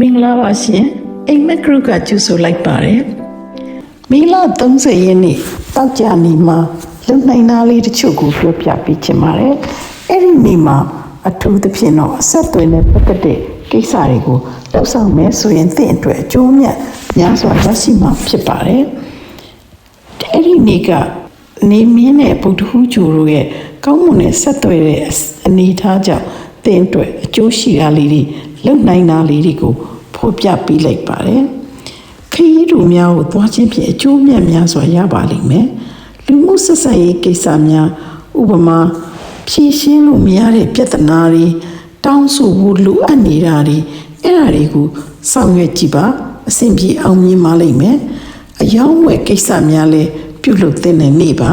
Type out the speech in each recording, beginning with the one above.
မင်္ဂလာပါရှင်အိမ်မက်ဂရုကကျူဆိုလိုက်ပါတယ်မေလ30ရက်နေ့တောက်ကြနေမှာလုံနိုင်သားလေးတချို့ကိုပြောပြပေးချင်ပါတယ်အဲ့ဒီနေ့မှာအထူးသဖြင့်တော့အဆက်အသွယ်နဲ့ပတ်သက်တဲ့ကိစ္စတွေကိုလှုပ်ဆောင်မယ်ဆိုရင်သင်အတွက်အကျိုးမြတ်များစွာရရှိမှာဖြစ်ပါတယ်အဲ့ဒီနေ့ကနေမင်းနဲ့ဗုဒ္ဓဟူးကျူတို့ရဲ့ကောင်းမွန်တဲ့ဆက်သွယ်တဲ့အနေအထားကြောင့်သင်အတွက်အကျိုးရှိတာလေးတွေလုံနိုင်တာလေးတွေကို ဖော်ပြပေးလိုက်ပါတယ်ခရီးတူများကိုသွားခြင်းဖြင့်အကျိုးမြတ်များစွာရပါလိမ့်မယ်လူမှုဆက်ဆံရေးကိစ္စများဥပမာဖြည့်ရှင်းလို့မရတဲ့ပြဿနာတွေတောင်းဆိုဖို့လိုအပ်နေတာတွေအဲ့ဒါတွေကိုဆောင်ရွက်ကြည့်ပါအဆင်ပြေအောင်မြင်ပါလိမ့်မယ်အယောင်းဝယ်ကိစ္စများလည်းပြုလုပ်သင့်တဲ့နေ့ပါ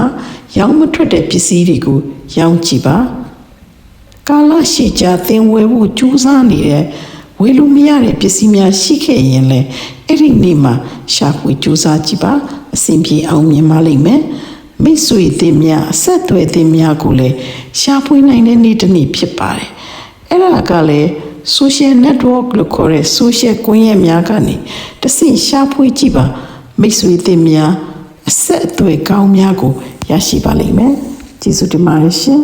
ရောင်းမထွက်တဲ့ပစ္စည်းတွေကိုရောင်းကြည့်ပါကာလရှိကြာသင်ဝယ်ဖို့ကြိုးစားနေတဲ့ ဝယ်လို့မရတဲ့ပစ္စည်းများရှိခဲ့ရင်လည်းအဲ့ဒီနေ့မှာရှာဖွေကြိုးစားကြည့်ပါအဆင်ပြေအောင်မြင်ပါလိမ့်မယ်မိတ်ဆွေသင်များအဆက်အသွယ်သင်များကိုလည်းရှာဖွေနိုင်တဲ့နေ့တစ်နေ့ဖြစ်ပါတယ်အဲ့ဒါကလည်း social network လို့ခေါ်တဲ့ social ကွန်ရက်များကနေတဆင့်ရှာဖွေကြည့်ပါမိတ်ဆွေသင်များအဆက်အသွယ်ကောင်းများကိုရရှိပါလိမ့်မယ်ကျေးဇူးတင်ပါတယ်ရှင်